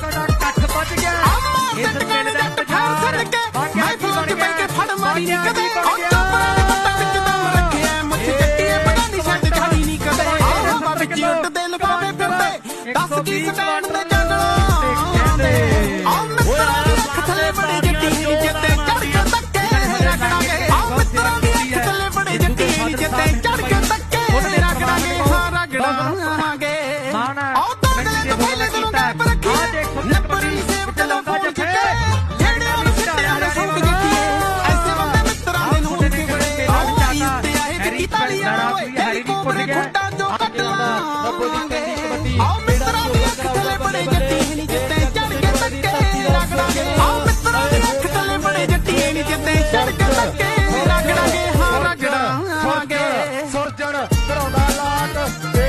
ਕੜਾ ਕੱਠ ਵੱਜ ਗਿਆ। ਇਸ ਪਿੰਡ ਦਾ ਤਜਾਰ ਮੈਂ ਫੋਨ ਤੇ ਬੈਠ ਕੇ ਫੜ ਮਾਰੀ ਨਹੀਂ ਕਦੇ ਉਹ ਤੋਂ ਪਰਾਂ ਤੱਕ ਕਿਦਾਂ ਰੱਖਿਆ ਮੁੱਛ ਕੱਟੀਏ ਪਤਾ ਨਹੀਂ ਛੱਡ ਜਾਣੀ ਨਹੀਂ ਕਦੇ। ਆਹ ਹਵਾ ਵਿੱਚ ਉੱਡਦੇ ਲਵਾਵੇ ਫਿਰਦੇ। ਦੱਸ ਕੀ ਸਟੈਂਡ ਤੇ ਜਾਣਾ ਤੇ ਆਹ ਮਿੱਤਰਾਂ ਦੀ ਅੱਖ ਥੱਲੇ ਬੜੀ ਜੱਟੀ ਜਿੱਤੇ ਚੜ ਕੇ ਧੱਕੇ ਰੱਖਣਾਗੇ ਆਹ ਮਿੱਤਰਾਂ ਦੀ ਅੱਖ ਥੱਲੇ ਬੜੀ ਜੱਟੀ ਜਿੱਤੇ ਚੜ ਕੇ ਧੱਕੇ ਰੱਖਣਾਗੇ ਹਾਂ ਰਗੜਾਂਗੇ ਇਤਾਲੀਆ ਓਏ ਹੈਲੀਕਾਪਟਰ ਖੁੱਟਾਂ ਚੋਂ ਕੱਟ ਲਾਂਗੇ ਆਓ ਮਿੱਤਰਾਂ ਦੀ ਅੱਖ ਥੱਲੇ ਬੜੇ ਜੱਟੀ ਨਹੀਂ ਜਿੱਤੇ ਚੜ ਕੇ ਧੱਕੇ ਰਗੜਾਂਗੇ ਆਓ ਮਿੱਤਰਾਂ ਦੀ ਅੱਖ ਥੱਲੇ ਬੜੇ ਜੱਟੀ ਨਹੀਂ ਜਿੱਤੇ ਚੜ ਕੇ ਧੱਕੇ ਰਗੜਾਂਗੇ ਹਾਂ ਰਗੜਾਂਗੇ ਸੁਰਜਣ ਧਰਾਉਂਦਾ ਲਾਟ ਤੇ